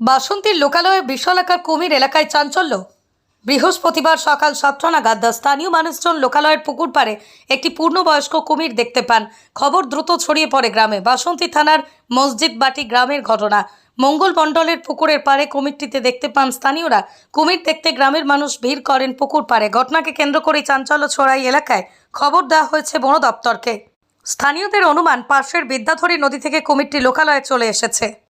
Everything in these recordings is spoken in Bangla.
বাসন্তীর লোকালয়ে বিশালাকার কুমির এলাকায় চাঞ্চল্য। বৃহস্পতিবার সকাল সাতটা নাগাদ স্থানীয় মানুষজন লোকালয়ের পুকুর পাড়ে একটি পূর্ণবয়স্ক কুমির দেখতে পান। খবর দ্রুত ছড়িয়ে পড়ে গ্রামে। বাসন্তী থানার মসজিদ বাটি গ্রামের ঘটনা। মঙ্গল মণ্ডলের পুকুরের পাড়ে কুমিরটিতে দেখতে পান স্থানীয়রা। কুমির দেখতে গ্রামের মানুষ ভিড় করেন পুকুর পাড়ে। ঘটনাকে কেন্দ্র করে চাঞ্চল্য ছড়াই এলাকায় খবর দেওয়া হয়েছে বন দপ্তরকে। স্থানীয়দের অনুমান, পাশের বিদ্যাধরী নদী থেকে কুমিরটি লোকালয়ে চলে এসেছে।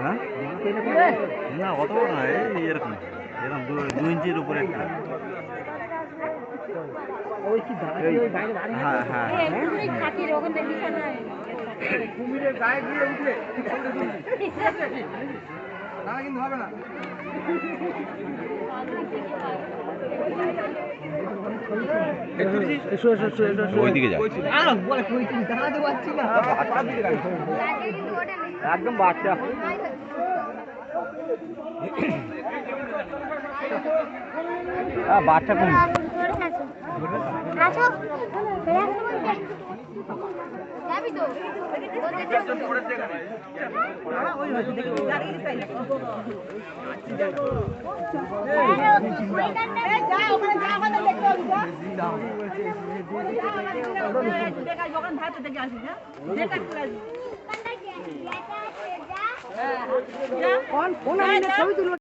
হ্যাঁ না অত বড় না এরকম এরকম দু ইঞ্চির উপরে একটা হ্যাঁ হ্যাঁ ওইদিকে যা একদম বাচ্চা। হ্যাঁ বাচ্চা কম তো ফোন ফোন ছবি তুলো